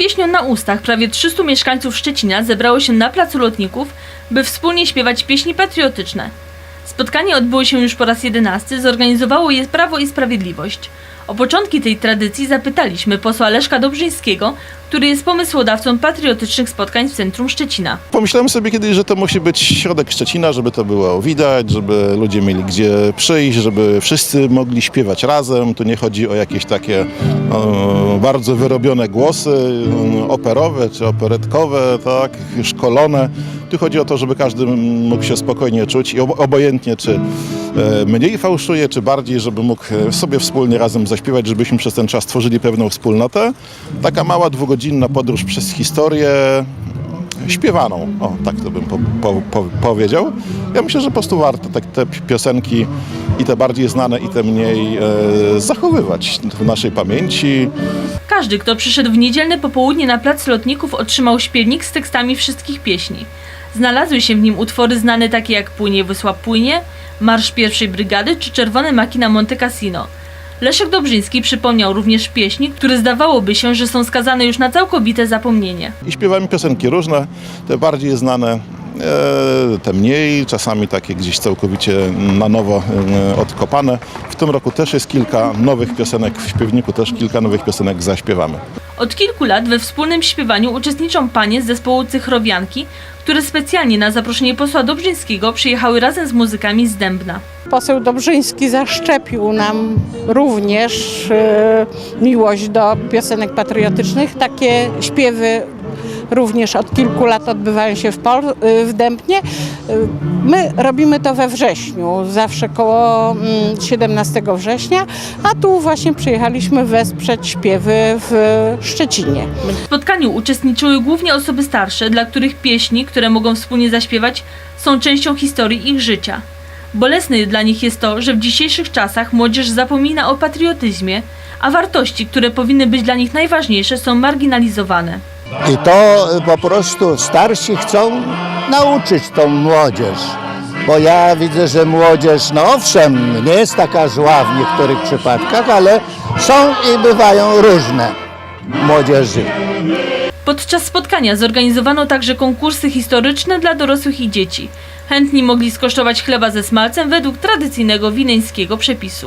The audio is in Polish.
pieśnią na ustach prawie 300 mieszkańców Szczecina zebrało się na placu lotników, by wspólnie śpiewać pieśni patriotyczne. Spotkanie odbyło się już po raz jedenasty, zorganizowało je Prawo i Sprawiedliwość. O początki tej tradycji zapytaliśmy posła Leszka Dobrzyńskiego, który jest pomysłodawcą patriotycznych spotkań w centrum Szczecina. Pomyślałem sobie kiedyś, że to musi być środek Szczecina, żeby to było widać, żeby ludzie mieli gdzie przyjść, żeby wszyscy mogli śpiewać razem. Tu nie chodzi o jakieś takie e, bardzo wyrobione głosy operowe czy operetkowe, tak, szkolone. Tu chodzi o to, żeby każdy mógł się spokojnie czuć i ob- obojętnie czy e, mniej fałszuje, czy bardziej, żeby mógł sobie wspólnie razem zaśpiewać, żebyśmy przez ten czas tworzyli pewną wspólnotę. Taka mała dwugodzinna podróż przez historię, śpiewaną. O, tak to bym po, po, po, powiedział. Ja myślę, że po prostu warto tak, te piosenki i te bardziej znane i te mniej e, zachowywać w naszej pamięci. Każdy, kto przyszedł w niedzielne popołudnie na plac lotników, otrzymał śpiewnik z tekstami wszystkich pieśni. Znalazły się w nim utwory znane takie jak Płynie Wysła Płynie, Marsz Pierwszej Brygady czy Czerwone Maki na Monte Cassino. Leszek Dobrzyński przypomniał również pieśni, które zdawałoby się, że są skazane już na całkowite zapomnienie. I śpiewamy piosenki różne, te bardziej znane, e, te mniej, czasami takie gdzieś całkowicie na nowo e, odkopane. W tym roku też jest kilka nowych piosenek, w śpiewniku też kilka nowych piosenek zaśpiewamy. Od kilku lat we wspólnym śpiewaniu uczestniczą panie z zespołu Cychrowianki, które specjalnie na zaproszenie posła Dobrzyńskiego przyjechały razem z muzykami z Dębna. Poseł Dobrzyński zaszczepił nam również e, miłość do piosenek patriotycznych. Takie śpiewy również od kilku lat odbywają się w, Pol- e, w Dębnie. E, My robimy to we wrześniu, zawsze koło mm, 17 września, a tu właśnie przyjechaliśmy wesprzeć śpiewy w Szczecinie. W spotkaniu uczestniczyły głównie osoby starsze, dla których pieśni, które mogą wspólnie zaśpiewać, są częścią historii ich życia. Bolesne dla nich jest to, że w dzisiejszych czasach młodzież zapomina o patriotyzmie, a wartości, które powinny być dla nich najważniejsze, są marginalizowane. I to po prostu starsi chcą nauczyć tą młodzież. Bo ja widzę, że młodzież, no owszem, nie jest taka zła w niektórych przypadkach, ale są i bywają różne młodzieży. Podczas spotkania zorganizowano także konkursy historyczne dla dorosłych i dzieci. Chętni mogli skosztować chleba ze smalcem według tradycyjnego wileńskiego przepisu.